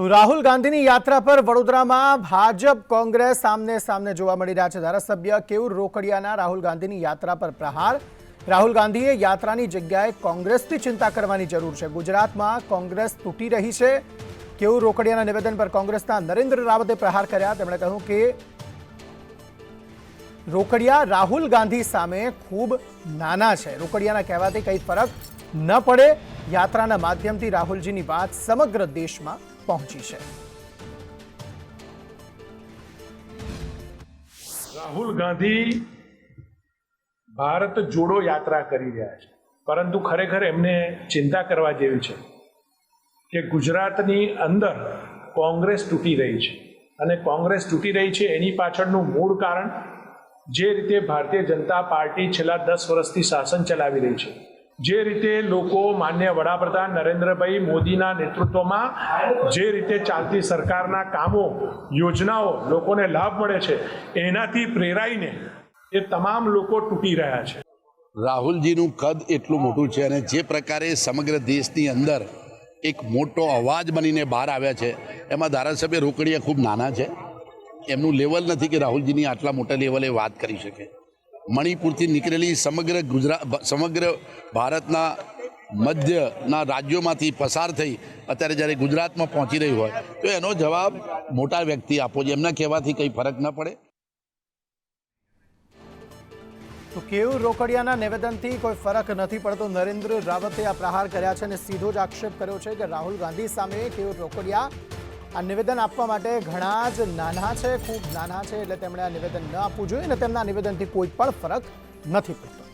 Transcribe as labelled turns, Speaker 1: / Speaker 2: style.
Speaker 1: તો રાહુલ ગાંધીની યાત્રા પર વડોદરામાં ભાજપ, કોંગ્રેસ સામને સામને જોવા મળી રહ્યા છે. ધારાસભ્ય કેવું રોકડિયાના રાહુલ ગાંધીની યાત્રા પર પ્રહાર. રાહુલ ગાંધીએ યાત્રાની જગ્યાએ કોંગ્રેસની ચિંતા કરવાની જરૂર છે. ગુજરાતમાં કોંગ્રેસ તૂટી રહી છે. કેવું રોકડિયાના નિવેદન પર કોંગ્રેસના નરેન્દ્ર રાવતે પ્રહાર કર્યા. તેમણે કહ્યું કે રોકડિયા રાહુલ ગાંધી સામે ખૂબ નાના છે. રોકડિયાના કહેવાથી કંઈ ફરક ન પડે. યાત્રાના માધ્યમથી રાહુલજીની વાત સમગ્ર દેશમાં પહોંચી છે
Speaker 2: રાહુલ ગાંધી ભારત જોડો યાત્રા કરી રહ્યા છે. પરંતુ ખરેખર એમને ચિંતા કરવા જેવી છે કે ગુજરાતની અંદર કોંગ્રેસ તૂટી રહી છે. અને કોંગ્રેસ તૂટી રહી છે એની પાછળનું મૂળ કારણ જે રીતે ભારતીય જનતા પાર્ટી છેલ્લા દસ વર્ષથી શાસન ચલાવી રહી છે. જે રીતે લોકો માન્ય વડાપ્રધાન નરેન્દ્રભાઈ મોદીના નેતૃત્વમાં જે રીતે ચાલતી સરકારના કામો, યોજનાઓ લોકોને લાભ મળે છે, એનાથી પ્રેરાઈને એ તમામ લોકો તૂટી રહ્યા છે.
Speaker 3: રાહુલજીનું કદ એટલું મોટું છે અને જે પ્રકારે સમગ્ર દેશની અંદર એક મોટો અવાજ બનીને બહાર આવ્યા છે, એમાં ધારાસભ્ય રોકડિયા ખૂબ નાના છે. એમનું લેવલ નથી કે રાહુલજીની આટલા મોટા લેવલે વાત કરી શકે. મણિપુરથી નીકળેલી સમગ્ર ગુજરાત સમગ્ર ભારતના મધ્યના રાજ્યોમાંથી પસાર થઈ અત્યારે જ્યારે ગુજરાતમાં પહોંચી રહી હોય, તો એનો જવાબ મોટા વ્યક્તિ આપો જે એમના કહેવાથી કંઈ ફરક ન પડે.
Speaker 1: તો કેવું રોકડિયાના નિવેદનથી કોઈ ફરક નથી પડતો? નરેન્દ્ર રાવતે આ પ્રહાર કર્યા છે અને સીધો જ આક્ષેપ કર્યો છે કે રાહુલ ગાંધી સામે કેવું રોકડિયા આ નિવેદન આપવા માટે ઘણા જ નાના છે, ખૂબ નાના છે, એટલે તેમણે આ નિવેદન ન આપવું જોઈએ અને તેમના નિવેદનથી કોઈ પણ ફરક નથી પડતો.